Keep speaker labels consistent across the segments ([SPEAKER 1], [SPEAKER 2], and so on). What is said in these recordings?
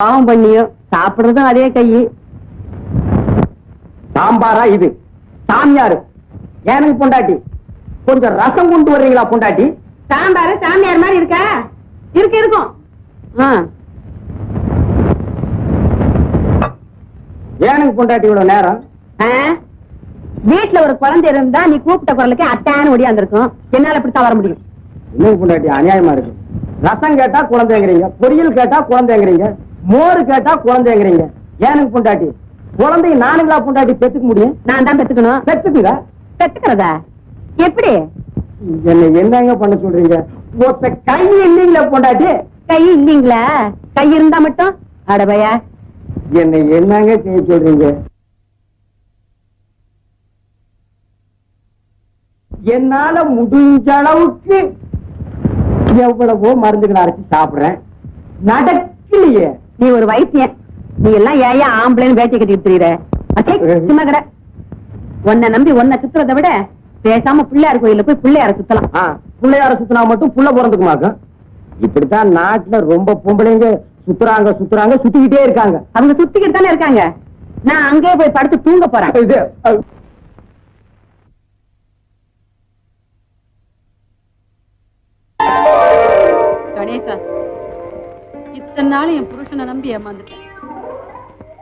[SPEAKER 1] பாவம் பண்ணியும் சாப்பிடுறதும் அதே கை
[SPEAKER 2] சாம்பாரா இது? சாமியாரு எனக்கு பொண்டாட்டி? கொஞ்சம் ரசம் கொண்டு வர்றீங்களா பொண்டாட்டி?
[SPEAKER 1] சாம்பார் சாமியார் மாதிரி இருக்கா? இருக்கு இருக்கும். ஆ,
[SPEAKER 2] எனக்கு பொண்டாட்டி இவ்வளவு நேரம்?
[SPEAKER 1] வீட்டுல ஒரு குழந்தை இருந்தா நீ கூப்பிட்ட குரலுக்கு அத்தான்னு ஒடியாந்துருக்கும் என்னால இப்படித்தான் வர முடியும்.
[SPEAKER 2] இன்னும் பொண்டாட்டி? அநியாயமா இருக்கு. ரசம் கேட்டா குழந்தைங்கிறீங்க. பொரியல் கேட்டா குழந்தைங்கிறீங்க. மோர் கேட்டா குழந்தைங்கிறீங்க. எனக்கு பொண்டாட்டி? குழந்தைய நானுங்களா பொண்டாட்டி பெத்துக்க முடியும்?
[SPEAKER 1] நான் தான் பெத்துக்கணும்.
[SPEAKER 2] பெத்துக்குங்க
[SPEAKER 1] பெத்துக்கிறதா? எப்படி?
[SPEAKER 2] என்ன என்னங்க பண்ண சொல்றீங்க? ஒத்த கை இல்லைங்களா பொண்டாட்டி.
[SPEAKER 1] கை இல்லீங்களா? கை இருந்தா மட்டும்? அடபையா
[SPEAKER 2] என்ன என்னங்க செய்ய சொல்றீங்க? என்னால முடிஞ்ச அளவுக்கு எவ்வளவோ மருந்துகளை அரைச்சு சாப்பிடுறேன். நடக்கலையே.
[SPEAKER 1] நீ ஒரு வைத்தியன். நீ எல்லாம் ஏயா ஆம்பளைன்னு வேட்டை கட்டிட்டு திரியுற சும்மா கடை. உன்னை நம்பி உன்னை சுத்துறதை விட பேசாம பிள்ளையார் கோயில்ல போய் பிள்ளையார சுத்தலாம்.
[SPEAKER 2] பிள்ளையார சுத்தினா மட்டும் புள்ள பிறந்துக்குமாக்கும் இப்படித்தான் நாட்டுல ரொம்ப பொம்பளைங்க சுத்துறாங்க சுத்துறாங்க சுத்திக்கிட்டே இருக்காங்க.
[SPEAKER 1] அவங்க சுத்திக்கிட்டு தானே இருக்காங்க. நான் அங்கேயே போய் படுத்து தூங்க போறேன்.
[SPEAKER 3] உன்னை நம்பி ஏமாந்துட்டேன்.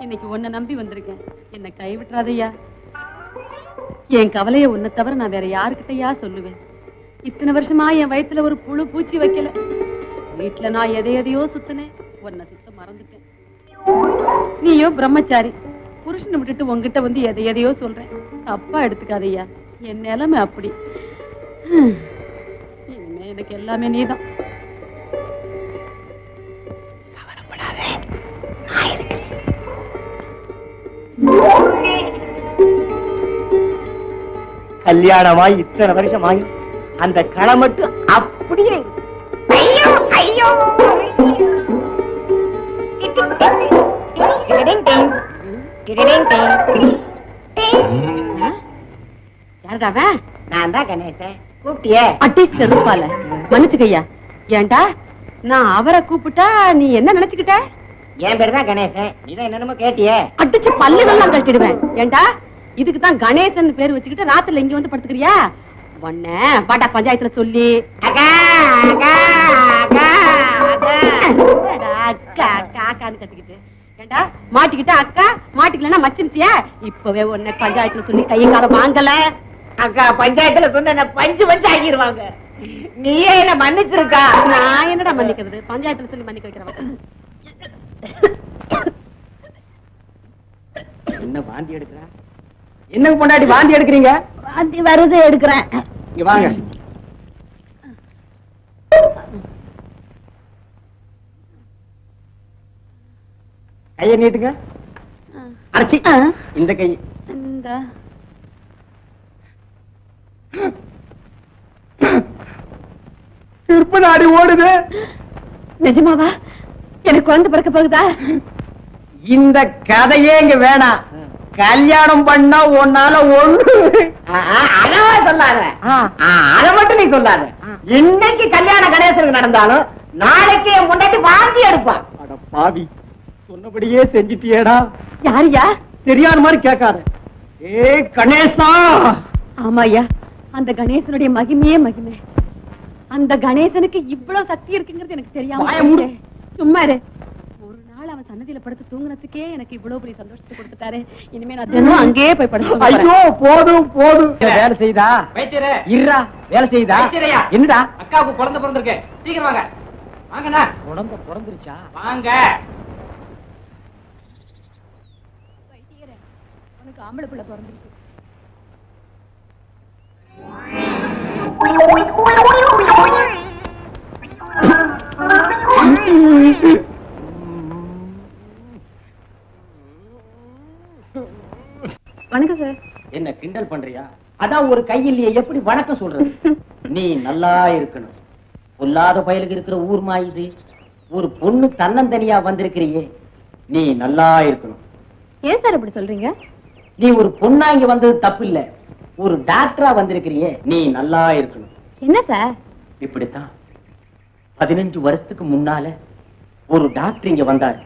[SPEAKER 3] இன்னைக்கு உன்னை நம்பி வந்திருக்கேன். என்னை கைவிட்டுறாதையா? என் கவலையை உன்னை தவிர நான் வேற யாருக்கிட்டயா சொல்லுவேன்? இத்தனை வருஷமா என் வயித்துல ஒரு புழு பூச்சி வைக்கல. வீட்டுல நான் எதை எதையோ சுத்தினேன். உன்னை சுத்த மறந்துட்டேன். நீயோ பிரம்மச்சாரி புருஷனை விட்டுட்டு உங்ககிட்ட வந்து எதை எதையோ சொல்றேன். தப்பா எடுத்துக்காதையா? என் நிலைமை அப்படி. ஹம். இனிமே எனக்கு எல்லாமே நீதான்.
[SPEAKER 2] கல்யாணமாய் இத்தனை வருஷம் ஆகி அந்த களை மட்டும் அப்படியே
[SPEAKER 4] ஐயோ நான் தான் கணேசன் கூப்பிட்டியே.
[SPEAKER 3] அட்டி செருப்பால. மன்னிச்சுக்கையா ஏன்டா நான் அவரை கூப்பிட்டா நீ என்ன நினைச்சுக்கிட்ட?
[SPEAKER 4] என் பேர் தான் கணேசன். நீதான் என்னென்னமோ கேட்டியே.
[SPEAKER 3] அடிச்சு பல்லுகள்லாம் கழட்டிடுவேன். ஏன்டா இதுக்கு தான் கணேசன் பேர் வச்சுக்கிட்டு ராத்திரில இங்க வந்து படுத்துக்கிறியா? உன்ன பாட்டா பஞ்சாயத்துல சொல்லி. கத்திக்கிட்டு. ஏன்டா மாட்டிக்கிட்ட அக்கா மாட்டிக்கலன்னா மச்சிருச்சியா? இப்பவே உன்னை பஞ்சாயத்துல சொல்லி கையை காலம் வாங்கல.
[SPEAKER 4] அக்கா பஞ்சாயத்துல சொன்ன பஞ்சு பஞ்சு ஆகிருவாங்க நீயே என்ன மன்னிச்சிருக்கா?
[SPEAKER 3] நான் என்னடா மன்னிக்கிறது? பஞ்சாயத்துல சொல்லி மன்னிக்க வைக்கிறவன்.
[SPEAKER 2] என்ன வாந்தி எடுக்கிறா? என்னங்க பொண்டாட்டி வாந்தி எடுக்கிறீங்க?
[SPEAKER 1] வாந்தி வருது எடுக்கிறேன்.
[SPEAKER 2] இங்க வாங்க. கைய நீட்டுங்க. அரைச்சி இந்த கை.
[SPEAKER 3] இந்த.
[SPEAKER 2] திருப்ப நாடி ஓடுது.
[SPEAKER 3] நிஜமாவா? எனக்கு குழந்தை பிறக்க போகுதா?
[SPEAKER 2] இந்த கதையே இங்க வேணாம். கல்யாணம் பண்ணா உன்னால ஒண்ணு
[SPEAKER 4] அளவா சொல்லாத. அதை மட்டும் நீ சொல்லாத. இன்னைக்கு கல்யாண கணேசனுக்கு நடந்தாலும் நாளைக்கு என் முன்னாடி வாந்தி எடுப்பான்
[SPEAKER 2] அட பாவி. சொன்னபடியே செஞ்சிட்டியேடா.
[SPEAKER 3] யாருயா
[SPEAKER 2] தெரியாத மாதிரி கேட்காத. ஏ கணேசா!
[SPEAKER 3] ஆமாய்யா. அந்த கணேசனுடைய மகிமையே மகிமை. அந்த கணேசனுக்கு இவ்வளவு சக்தி இருக்குங்கிறது எனக்கு தெரியாம
[SPEAKER 2] வாயை மூடு.
[SPEAKER 3] போச்சே. சும்மா இரு. ஒரு நாள் அவன் சன்னதியில படுத்து தூங்குனதுக்கே எனக்கு இவ்வளவு பெரிய சந்தோஷத்தை கொடுத்துட்டாரு. இனிமே நான் தினம் அங்கேயே போய் படுத்து
[SPEAKER 2] ஐயோ போதும் போதும். வேலை செய்தா?
[SPEAKER 5] வைத்தியரே.
[SPEAKER 2] இருடா வேலை செய்தா?
[SPEAKER 5] வைத்தியரையா?
[SPEAKER 2] என்னடா?
[SPEAKER 5] அக்காவுக்கு குழந்தை பிறந்திருக்கு. சீக்கிரம் வாங்க. வாங்கண்ணா.
[SPEAKER 2] குழந்தை பிறந்துருச்சா?
[SPEAKER 5] வாங்க.
[SPEAKER 3] உனக்கு ஆம்பளை பிள்ளை பிறந்திருக்கு. வணக்கம் சார்.
[SPEAKER 2] என்ன கிண்டல் பண்றியா? அதான் ஒரு கையிலேயே எப்படி வணக்கம் சொல்றது? நீ நல்லா இருக்கணும். பொல்லாத பயலுக்கு இருக்கிற ஊர் இது. ஒரு பொண்ணு தன்னந்தனியா வந்திருக்கிறியே. நீ நல்லா இருக்கணும்.
[SPEAKER 3] ஏன் சார் இப்படி சொல்றீங்க?
[SPEAKER 2] நீ ஒரு பொண்ணா இங்க வந்தது தப்பு இல்ல ஒரு டாக்டரா வந்திருக்கிறியே. நீ நல்லா இருக்கணும்.
[SPEAKER 3] என்ன சார்?
[SPEAKER 2] இப்படித்தான். பதினஞ்சு வருஷத்துக்கு முன்னால ஒரு டாக்டர் இங்க வந்தாரு.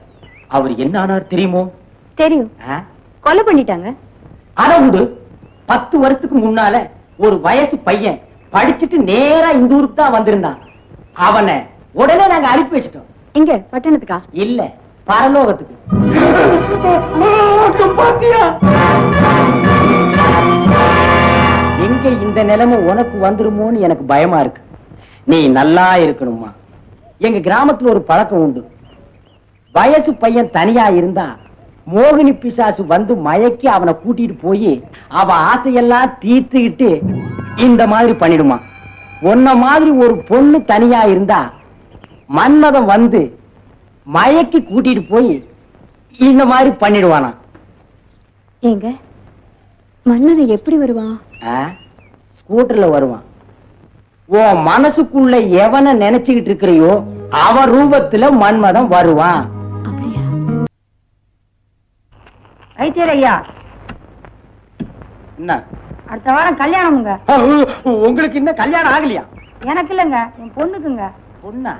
[SPEAKER 6] அவர் என்ன ஆனார் தெரியுமோ?
[SPEAKER 7] தெரியும்? கொலை பண்ணிட்டாங்க.
[SPEAKER 6] அத விடு பத்து வருஷத்துக்கு முன்னால ஒரு வயசு பையன் படிச்சுட்டு நேரா இந்த ஊருக்கு தான் வந்திருந்தான். அவனை உடனே நாங்க அனுப்பி வச்சிட்டோம்.
[SPEAKER 7] இங்க பட்டணத்துக்கா?
[SPEAKER 6] இல்ல பரலோகத்துக்கு. எங்க இந்த நிலைமை உனக்கு வந்துருமோன்னு எனக்கு பயமா இருக்கு. நீ நல்லா இருக்கணுமா எங்க கிராமத்துல ஒரு பழக்கம் உண்டு. வயசு பையன் தனியா இருந்தா மோகினி பிசாசு வந்து மயக்கி அவனை கூட்டிட்டு போய் அவ ஆசையெல்லாம் தீர்த்துக்கிட்டு இந்த மாதிரி பண்ணிடுமா. உன்ன மாதிரி ஒரு பொண்ணு தனியா இருந்தா மன்மதன் வந்து மயக்கி கூட்டிட்டு போய் இந்த மாதிரி பண்ணிடுவானா.
[SPEAKER 7] ஏங்க மன்னரை எப்படி வருவான்?
[SPEAKER 6] ஸ்கூட்டர்ல வருவான். உன் மனசுக்குள்ள எவனை நினைச்சுக்கிட்டு இருக்கிறியோ அவன் ரூபத்துல மன்மதன் வருவான்.
[SPEAKER 7] அப்படியா?
[SPEAKER 8] வைத்தியர் ஐயா
[SPEAKER 6] என்ன?
[SPEAKER 8] அடுத்த வாரம் கல்யாணமுங்க
[SPEAKER 6] உங்களுக்கு இன்னும் கல்யாணம் ஆகலையா?
[SPEAKER 8] எனக்கு இல்லைங்க என் பொண்ணுக்குங்க.
[SPEAKER 6] பொண்ணா?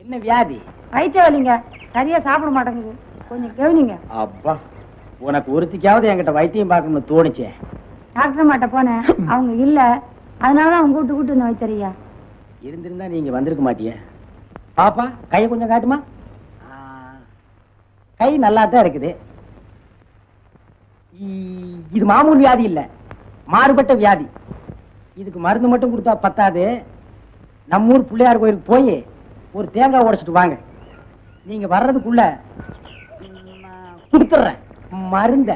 [SPEAKER 6] என்ன வியாதி?
[SPEAKER 8] வயிற்று வலிங்க சரியா சாப்பிட மாட்டேங்குது. கொஞ்சம் கவனிங்க.
[SPEAKER 6] அப்பா உனக்கு ஒருத்திக்காவது என்கிட்ட வைத்தியம் பார்க்கணும்னு தோணுச்சே.
[SPEAKER 8] டாக்டர் மாட்ட போனேன். அவங்க இல்ல. அதனாலதான் அவங்க கூட்டு கூட்டு இந்த வைத்தியரையா
[SPEAKER 6] இருந்திருந்தா நீங்க வந்திருக்க மாட்டியே. பாப்பா கையை கொஞ்சம் காட்டுமா? கை நல்லா தான் இருக்குது இது மாமூல் வியாதி இல்ல. மாறுபட்ட வியாதி. இதுக்கு மருந்து மட்டும் கொடுத்தா பத்தாது. நம்ம ஊர் பிள்ளையார் கோயிலுக்கு போய் ஒரு தேங்காய் உடைச்சிட்டு வாங்க. நீங்க வர்றதுக்குள்ள கொடுத்துட்றேன். மருந்த.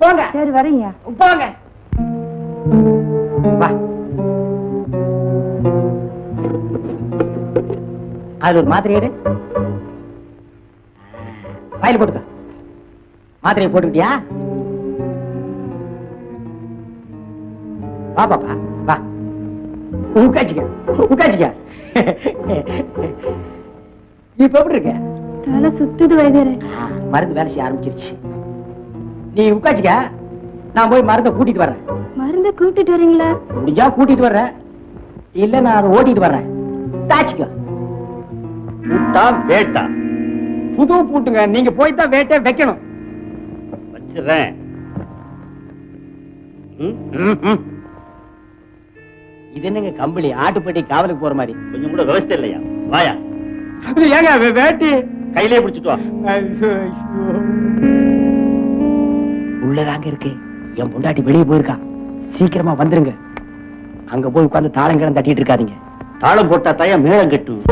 [SPEAKER 6] போங்க.
[SPEAKER 8] சரி வரீங்க
[SPEAKER 6] போங்க. வா. அது ஒரு மாத்திரை எடு. வாயில போட்டுக்க. மாத்திரையை போட்டுக்கிட்டியா? வா பாப்பா. வா. உட்காச்சிக்க உட்காச்சிக்க இப்ப எப்படி இருக்க?
[SPEAKER 7] தலை சுத்துது வைத்தியரே.
[SPEAKER 6] மருந்து வேலை செய்ய ஆரம்பிச்சிருச்சு. நீ உட்காச்சிக்க நான் போய் மருந்தை கூட்டிட்டு வர்றேன்
[SPEAKER 7] மருந்த கூட்டிட்டு வரீங்களா?
[SPEAKER 6] முடிஞ்சா கூட்டிட்டு வர்றேன். இல்ல நான் அதை ஓட்டிட்டு வர்றேன். தாச்சிக்க.
[SPEAKER 9] பூட்டா வேட்டா.
[SPEAKER 6] புது பூட்டுங்க. நீங்க போய் தான் வேட்டை வைக்கணும்.
[SPEAKER 9] வச்சிடுறேன்.
[SPEAKER 6] இது என்னங்க கம்பளி? ஆட்டுப்பட்டி காவலுக்கு போற மாதிரி.
[SPEAKER 9] கொஞ்சம் கூட விவசாயம் இல்லையா? வாயா.
[SPEAKER 6] ஏங்க வேட்டி?
[SPEAKER 9] கையிலே பிடிச்சிட்டு வா.
[SPEAKER 6] ஐயோ, ஐயோ. உள்ளதாங்க இருக்கு. என் பொண்டாட்டி வெளியே போயிருக்கா. சீக்கிரமா வந்துருங்க. அங்க போய் உட்கார்ந்து தாளங்கிழம் தட்டிட்டு இருக்காதீங்க.
[SPEAKER 9] தாளம் போட்டா தாயா மேளம் கட்டும்.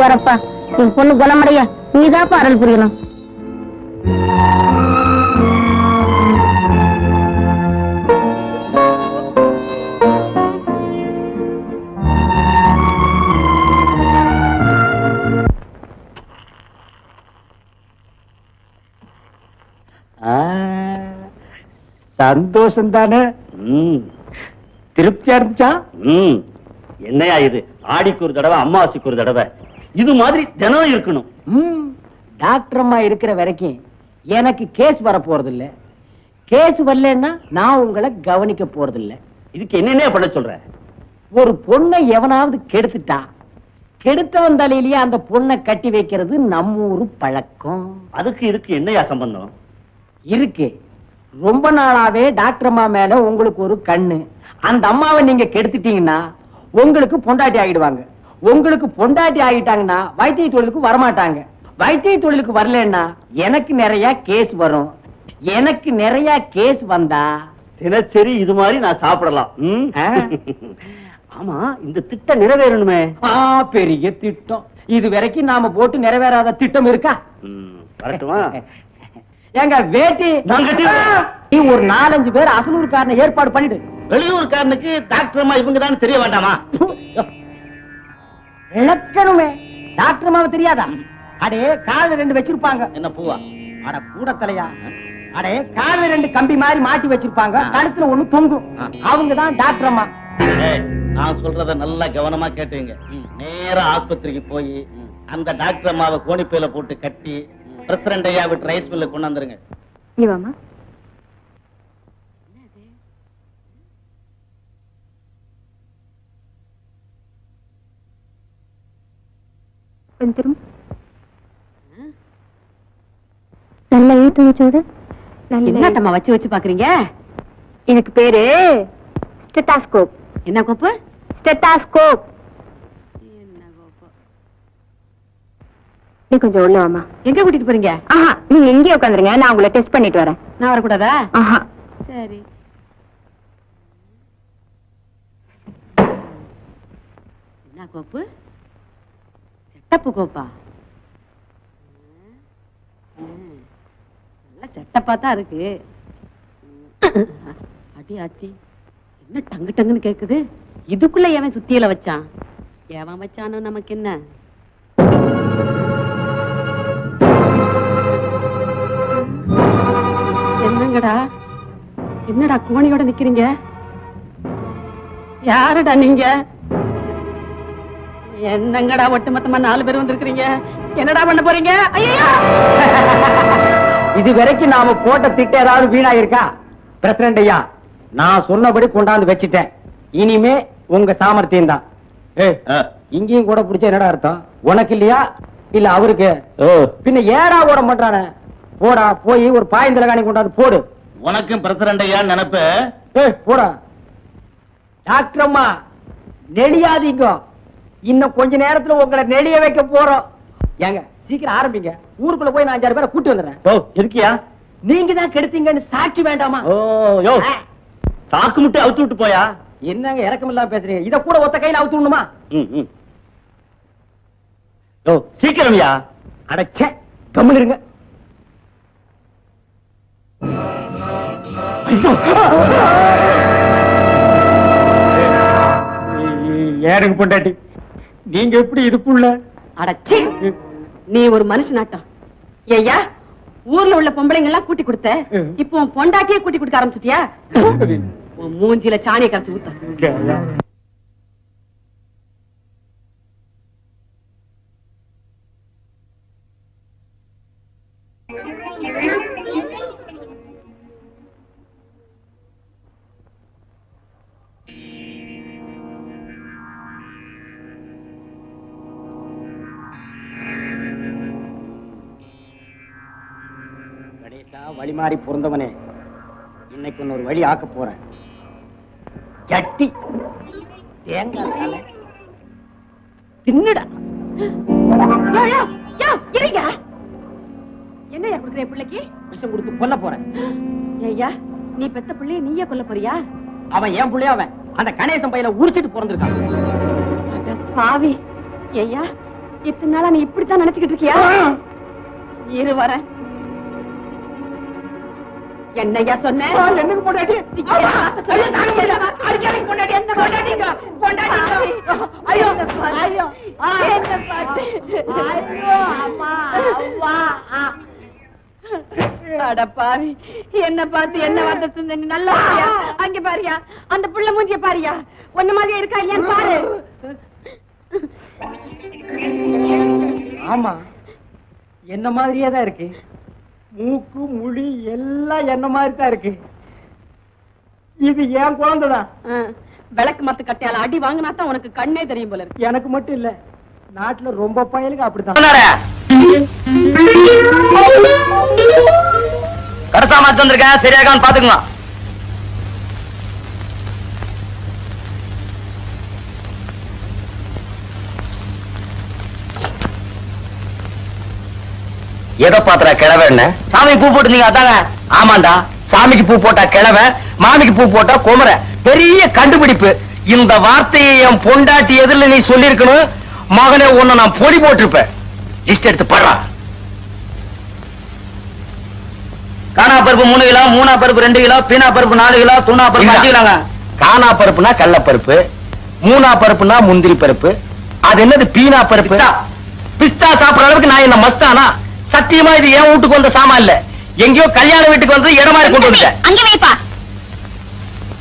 [SPEAKER 8] வரப்பா என் பொண்ணு குணமடைய நீதாப்பா அருள் புரியணும்.
[SPEAKER 6] சந்தோஷம் தானே திருப்தியா இருந்துச்சா?
[SPEAKER 9] ம். என்னையா இது? ஆடிக்கு ஒரு தடவை அம்மாவாசைக்கு ஒரு தடவை. இது மாதிரி தினம் இருக்கணும்.
[SPEAKER 6] ம், டாக்டர் அம்மா இருக்கிற வரைக்கும் எனக்கு கேஸ் வர போறது இல்ல கேஸ் வரலன்னா நான் உங்களை கவனிக்க போறது இல்ல
[SPEAKER 9] இதுக்கு என்னென்ன பண்ண சொல்ற?
[SPEAKER 6] ஒரு பொண்ணை எவனாவது கெடுத்துட்டா? கெடுத்தவன் தலையிலேயே அந்த பொண்ணை கட்டி வைக்கிறது நம்ம ஊரு பழக்கம்.
[SPEAKER 9] அதுக்கு இதுக்கு என்னையா சம்பந்தம்?
[SPEAKER 6] இருக்கு. ரொம்ப நாளாவே டாக்டர் அம்மா மேல உங்களுக்கு ஒரு கண்ணு. அந்த அம்மாவை நீங்க கெடுத்துட்டீங்கன்னா உங்களுக்கு பொண்டாட்டி ஆகிடுவாங்க உங்களுக்கு பொண்டாட்டி ஆகிட்டாங்கன்னா வைத்திய தொழிலுக்கு வரமாட்டாங்க. வைத்திய தொழிலுக்கு வரலன்னா எனக்கு நிறைய கேஸ் வரும். எனக்கு நிறைய கேஸ் வந்தா
[SPEAKER 9] தினசரி இது மாதிரி நான் சாப்பிடலாம். ஆமா இந்த திட்டம் நிறைவேறணுமே.
[SPEAKER 6] ஆ, பெரிய திட்டம். இது வரைக்கும் நாம போட்டு நிறைவேறாத திட்டம் இருக்கா?
[SPEAKER 9] வரட்டுமா?
[SPEAKER 6] ஏங்க வேட்டி. நீ ஒரு நாலஞ்சு பேர் அசலூர்காரனை ஏற்பாடு பண்ணிடு.
[SPEAKER 9] வெளியூர்காரனுக்கு டாக்டர் அம்மா இவங்க தான் தெரிய வேண்டாமா?
[SPEAKER 6] இழக்கணுமே. டாக்டர் மாவ தெரியாதா? அடே காது ரெண்டு வச்சிருப்பாங்க.
[SPEAKER 9] என்ன பூவா?
[SPEAKER 6] அட கூட தலையா அடே காது ரெண்டு கம்பி மாதிரி மாட்டி வச்சிருப்பாங்க. கழுத்துல ஒண்ணு தொங்கும். அவங்க தான் டாக்டர் அம்மா.
[SPEAKER 9] நான் சொல்றத நல்லா கவனமா கேட்டுங்க நேரா ஆஸ்பத்திரிக்கு போய் அந்த டாக்டர் அம்மாவை கோணிப்பையில போட்டு கட்டி பிரசிடண்ட் ஐயா விட்டு ரைஸ் மில்ல கொண்டாந்துருங்க
[SPEAKER 7] இவாமா நல்ல ஏத்து
[SPEAKER 3] வச்சு வச்சு பாக்குறீங்க?
[SPEAKER 7] எனக்கு பேரு ஸ்டெட்டாஸ்கோப்
[SPEAKER 3] என்ன கோப்பு?
[SPEAKER 7] ஸ்டெட்டாஸ்கோப் நீ கொஞ்சம் உள்ள வாமா
[SPEAKER 3] எங்க கூட்டிட்டு போறீங்க?
[SPEAKER 7] ஆஹா நீங்க இங்கே உட்காந்துருங்க. நான் உங்களை டெஸ்ட் பண்ணிட்டு வரேன்.
[SPEAKER 3] நான் வரக்கூடாதா?
[SPEAKER 7] ஆஹா.
[SPEAKER 3] சரி. என்ன கோப்பு? செட்டப்பு கோப்பா. நல்ல செட்டப்பா தான் இருக்கு. அடி ஆச்சி என்ன டங்கு டங்குன்னு கேக்குது? இதுக்குள்ள எவன் சுத்தியில வச்சான்? எவன் வச்சானோ நமக்கு என்ன? என்னங்கடா என்னடா கோணியோட நிக்கிறீங்க? யாருடா நீங்க? என்னங்கடா ஒட்டுமொத்தமா நாலு பேர் வந்திருக்கிறீங்க? என்னடா பண்ண போறீங்க? ஐயோ
[SPEAKER 6] இது வரைக்கும் நாம போட்ட திட்ட ஏதாவது வீணா இருக்கா பிரசிடண்ட் ஐயா நான் சொன்னபடி கொண்டாந்து வச்சிட்டேன். இனிமே உங்க சாமர்த்தியம் தான். இங்கேயும் கூட பிடிச்ச என்னடா அர்த்தம்? உனக்கு இல்லையா? இல்ல அவருக்கு?
[SPEAKER 9] ஓ.
[SPEAKER 6] பின்ன ஏறா ஓட மாட்டானே? போடா போய் ஒரு பாயந்தலகாணி கொண்டாந்து போடு.
[SPEAKER 9] உனக்கும் பிரசிடண்ட் ஐயா நினைப்பு
[SPEAKER 6] போடா. டாக்டர் அம்மா நெளியாதீங்க. இன்னும் கொஞ்ச நேரத்துல உங்களை நெளிய வைக்க போறோம். ஏங்க சீக்கிரம் ஆரம்பிங்க. ஊருக்குள்ள போய் நான் அஞ்சாறு பேரை கூட்டி வந்துடுறேன்.
[SPEAKER 9] ஓ இருக்கியா
[SPEAKER 6] நீங்க தான் கெடுத்தீங்கன்னு சாட்சி வேண்டாமா?
[SPEAKER 9] ஓ யோ சாக்கு முட்டை அவுத்து விட்டு போயா?
[SPEAKER 6] என்னங்க இறக்கம் இல்லாம பேசுறீங்க? இத கூட ஒத்த கையில அவுத்து விடணுமா.
[SPEAKER 9] யோ சீக்கிரம்யா?
[SPEAKER 6] அடச்சே கம்முன்னு இருங்க. ஏனுங்க பொண்டாட்டி. நீங்க எப்படி இதுக்குள்ள
[SPEAKER 3] அடச்சி நீ ஒரு மனுஷனாட்டம் ஐயா ஊர்ல உள்ள பொம்பளைங்க எல்லாம் கூட்டி கொடுத்த. இப்போ பொண்டாட்டியே கூட்டி கொடுக்க ஆரம்பிச்சிட்டியா? உன் மூஞ்சில சாணியை கரைச்சு ஊத்த.
[SPEAKER 6] கணேசா வழி மாறி பிறந்தவனே இன்னைக்கு ஒன்னு ஒரு வழி ஆக்க போறேன். சட்டி தேங்காய் தலை. தின்னுடா.
[SPEAKER 3] என்னையா கொடுக்குற என் பிள்ளைக்கு?
[SPEAKER 6] விஷம் கொடுத்து கொல்ல போறேன்.
[SPEAKER 3] ஐயா நீ பெத்த பிள்ளைய நீயே கொல்ல போறியா?
[SPEAKER 6] அவன் ஏன் புள்ளைய அவன் அந்த கணேசன் பையில உரிச்சிட்டு பிறந்திருக்கான்.
[SPEAKER 3] பாவி. ஐயா இத்தனை நாளா நீ இப்படித்தான் நினைச்சுக்கிட்டு இருக்கியா? இரு வரேன். என்னையா சொன்ன?
[SPEAKER 6] என்னங்க பொண்டாட்டி?
[SPEAKER 3] ஐயோ ஐயோ என்ன பாட்டு? அட பாவி. என்ன பார்த்து என்ன வார்த்தை சொன்ன? நீ நல்லா இருக்கியா? அங்க பாரியா. அந்த புள்ள மூஞ்சிய பாரியா. ஒன்ன மாதிரி இருக்கா இல்லையான்னு பாரு.
[SPEAKER 6] ஆமா. என்ன மாதிரியே தான் இருக்கு? மூக்கு முடி எல்லாம் என்ன மாதிரி தான் இருக்கு. இது என் குழந்தைதான்
[SPEAKER 3] விளக்கு மத்து கட்டையால அடி வாங்கினா தான் உனக்கு கண்ணே தெரியும் போல இருக்கு.
[SPEAKER 6] எனக்கு மட்டும் இல்ல நாட்டுல ரொம்ப பயலுக்கு அப்படித்தான்.
[SPEAKER 10] கடைசா மாத்து வந்திருக்கேன் சரியாகான்னு பாத்துக்கலாம் எதை பாத்துறா கிழவன் சாமி பூ போட்டுருந்தீங்க அதாங்க ஆமாண்டா. சாமிக்கு பூ போட்டா கிழவன் மாமிக்கு பூ போட்டா குமர. பெரிய கண்டுபிடிப்பு. இந்த வார்த்தையை என் பொண்டாட்டி எதிரில் நீ சொல்லியிருக்கணும். மகனே உன்னை நான் பொடி போட்டிருப்பேன். லிஸ்ட் எடுத்து படுறா. காணா பருப்பு மூணு கிலோ மூணா பருப்பு ரெண்டு கிலோ பீனா பருப்பு நாலு கிலோ தூணா பருப்பு அஞ்சு கிலோங்க. காணா பருப்புனா கடல பருப்பு மூணா பருப்புனா முந்திரி பருப்பு. அது என்னது பீனா பருப்பு? பிஸ்தா சாப்பிடுற அளவுக்கு நான் என்ன மஸ்தானா? சத்தியமா இது என் வீட்டுக்கு வந்த சாமான் இல்ல. எங்கேயோ கல்யாண வீட்டுக்கு வந்து இடம் கொண்டு வந்துட்டேன்.
[SPEAKER 7] அங்க வைப்பா.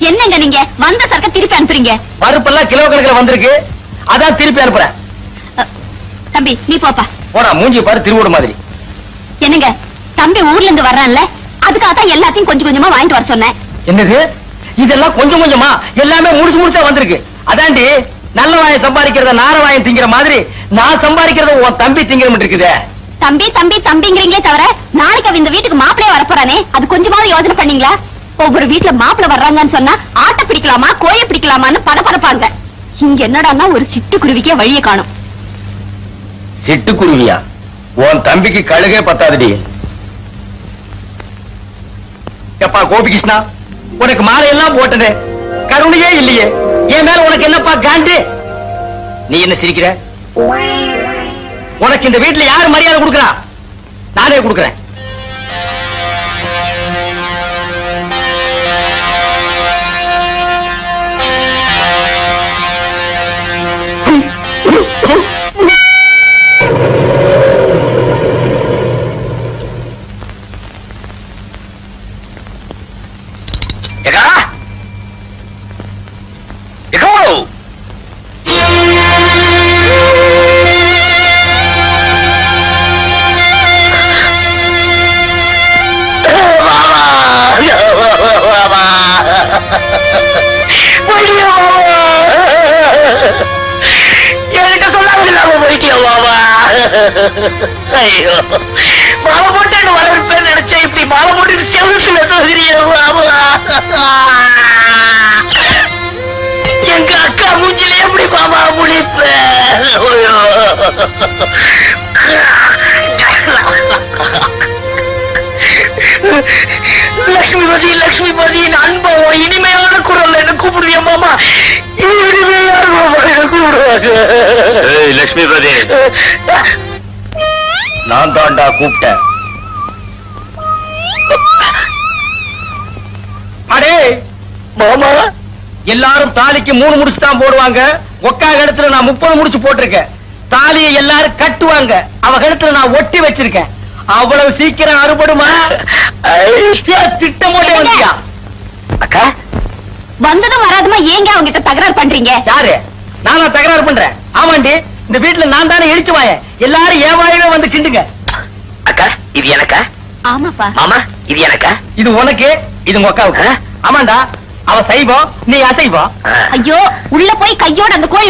[SPEAKER 7] என்னங்க நீங்க? வந்த சரக்க திருப்பி அனுப்புறீங்க.
[SPEAKER 10] பருப்பெல்லாம் கிலோ கணக்குல வந்திருக்கு. அதான் திருப்பி அனுப்புறேன்.
[SPEAKER 7] தம்பி நீ போப்பா.
[SPEAKER 10] போடா மூஞ்சி பாரு திருவோடு மாதிரி.
[SPEAKER 7] என்னங்க? தம்பி ஊர்ல இருந்து வர்றான்ல அதுக்காக எல்லாத்தையும் கொஞ்சம் கொஞ்சமா வாங்கிட்டு வர சொன்னேன்.
[SPEAKER 10] என்னது? இதெல்லாம் கொஞ்சம் கொஞ்சமா? எல்லாமே முடிச்சு முடிச்சா வந்திருக்கு. அதாண்டி நல்ல வாயம் சம்பாதிக்கிறத நார வாயம் திங்கிற மாதிரி நான் சம்பாதிக்கிறத உன் தம்பி திங்கிற இருக்குதே.
[SPEAKER 7] தம்பி தம்பி தம்பிங்கிறீங்களே தவிர நாளைக்கு அவன் இந்த வீட்டுக்கு மாப்பிளைய வரப்போறானே? அது கொஞ்சமாவது யோசனை பண்ணீங்களா? ஒவ்வொரு வீட்டுல மாப்பிளை வர்றாங்கன்னு சொன்னா ஆட்டை பிடிக்கலாமா கோய பிடிக்கலாமான்னு படபடப்பாங்க. இங்க என்னடான்னா ஒரு சிட்டுக்குருவிக்கே வழிய காணும்.
[SPEAKER 10] சிட்டுக்குருவியா? உன் தம்பிக்கு கழுகே பத்தாதுடி. எப்பா கோபிகிருஷ்ணா உனக்கு மாலை எல்லாம் போட்டது கருணையே இல்லையே. என் மேல உனக்கு என்னப்பா காண்டு? நீ என்ன சிரிக்கிற? உனக்கு இந்த வீட்டுல யாரு மரியாதை கொடுக்கறா? நானே கொடுக்கறேன். ஐயோ. மாலை போட்டு வளர்ப்பேன் நினைச்சேன் இப்படி மாலை போட்டு செவத்துல தோகிறிய எங்க அக்கா மூஞ்சில எப்படி மாமா முடிப்ப ஐயோ. லட்சுமிபதி லட்சுமிபதி அன்பம் இனிமையான குரல் என்ன கூப்பிடுவிய மாமா? இனிமையான மாமா கூப்பிடுவாங்க? லட்சுமிபதி நான் தாண்டா கூப்பிட்டேன். அடே மாமா எல்லாரும் தாலிக்கு மூணு முடிச்சு தான் போடுவாங்க. ஒக்கா இடத்துல நான் முப்பது முடிச்சு போட்டிருக்கேன். தாலியை எல்லாரும் கட்டுவாங்க. அவ கழுத்துல நான் ஒட்டி வச்சிருக்கேன். அவ்வளவு சீக்கிரம் அறுபடுமா? திட்டம் போட்டு வந்தியா? அக்கா.
[SPEAKER 7] வந்ததும் வராதுமா? ஏங்க அவங்க கிட்ட தகராறு பண்றீங்க?
[SPEAKER 10] யாரு? நானா தகராறு பண்றேன். ஆமாண்டி இந்த வீட்டுல நான் தானே இழிச்சு வாயேன். எல்லாரும் வாயில வந்து கிண்டுங்க? அக்கா இது எனக்கா?
[SPEAKER 7] ஆமாப்பா.
[SPEAKER 10] மாமா இது எனக்கா? இது உனக்கு இது உங்க அக்காவுக்கு. ஆமாண்டா அவ சைவம் நீ அசைவம்.
[SPEAKER 7] ஐயோ உள்ள போய் கையோட அந்த கோழி